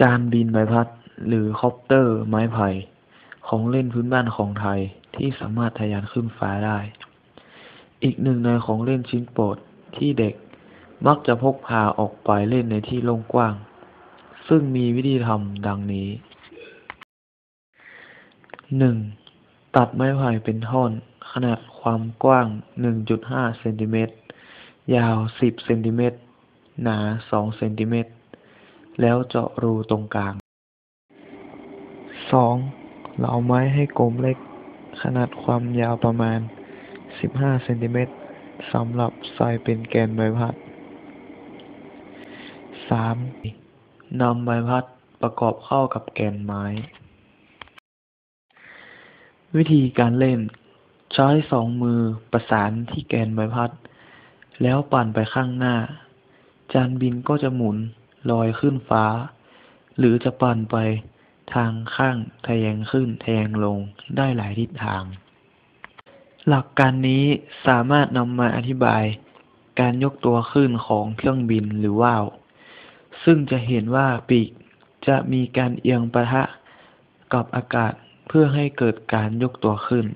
จานบินใบพัด หรือคอปเตอร์ ไม้ไผ่ ของเล่นพื้นบ้านของไทยที่สามารถทะยานขึ้นฟ้าได้ อีกหนึ่งในของเล่นชิ้นโปรดที่เด็กมักจะพกพาออกไปเล่นในที่โล่งกว้าง ซึ่งมีวิธีทำดังนี้หนึ่งตัดไม้ไผ่เป็นท่อน ขนาดความกว้าง 1.5 เซนติเมตร ยาว 10 เซนติเมตร หนา 2 เซนติเมตร แล้วเจาะรูตรงกลางสองเหลาไม้ให้กลมเล็ก ขนาดความยาวประมาณ 15เซนติเมตรสำหรับใส่เป็นแกนใบพัดสามนำใบพัดประกอบเข้ากับแกนไม้ วิธีการเล่น ใช้สองมือประสานที่แกนใบพัด แล้วปั่นไปข้างหน้า จานบินก็จะหมุน ลอยขึ้นฟ้า หรือจะปั่นไปทางข้างทะแยงขึ้นทะแยงลงได้หลายทิศทาง หลักการนี้สามารถนำมาอธิบายการยกตัวขึ้นของเครื่องบินหรือว่าว ซึ่งจะเห็นว่าปีกจะมีการเอียงประทะกับอากาศเพื่อให้เกิดการยกตัวขึ้น